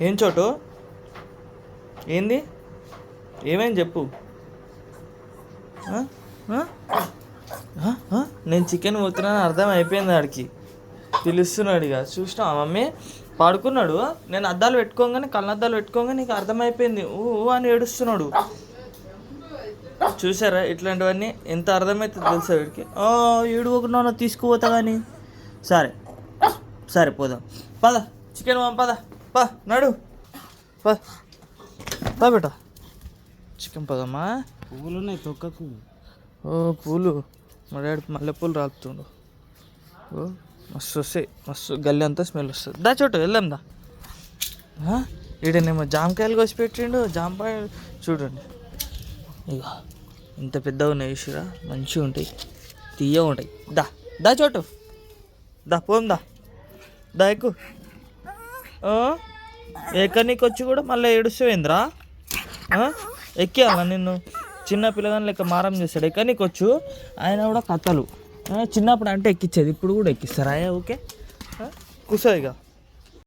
ఏం చోటు? ఏంది? ఏమైంది చెప్పు. నేను చికెన్ పోతున్నాను అర్థం అయిపోయింది ఆడికి. పిలుస్తున్నాడు ఇక. చూసినా మమ్మీ? పడుకున్నాడు. నేను అద్దాలు పెట్టుకోగానే కళ్ళద్దాలు పెట్టుకోగానే నీకు అర్థమైపోయింది ఊ అని ఏడుస్తున్నాడు. చూసారా ఇట్లాంటివన్నీ? ఎంత అర్థమవుతుంది తెలుసా వీడికి "ఆ, ఏడుకోకుండా తీసుకుపోతా కానీ సరే. సరే పోదాం. పద. చికెన్ పద పా నడు. పద పా బేట. చికెన్ పదమ్మా. పువ్వులు ఉన్నాయి తొక్కకు. ఓ పూలు. మా డాడీ మల్లెపూలు రాలుతుండు ఓ మస్తు వస్తాయి. మస్తు గల్లీ అంతా స్మెల్ వస్తుంది. దా చోటు వెళ్దాం దా. ఈడనేమో జామకాయలు కోసి పెట్టిండు. జామకాయ చూడండి. ఇక ఇంత పెద్దగా ఉన్నాయి చూసిరా. మంచిగా ఉంటాయి. తీయ ఉంటాయి. దా దా చోటు. దా పోం దా. దా ఎక్కు. ఆ, ఎక్కడికి వచ్చి కూడా మళ్ళీ ఏడుస్తావేంద్రా? ఎక్కేయాలా నిన్ను? చిన్న పిల్లగాని లెక్క మారం చేస్తాడు. ఎక్కడికి వచ్చు? ఆయన కూడా కథలు. చిన్నప్పుడు అంటే ఎక్కించేది ఇప్పుడు కూడా ఎక్కిస్తారా? ఓకే. కూర్చోదిగా ఇక.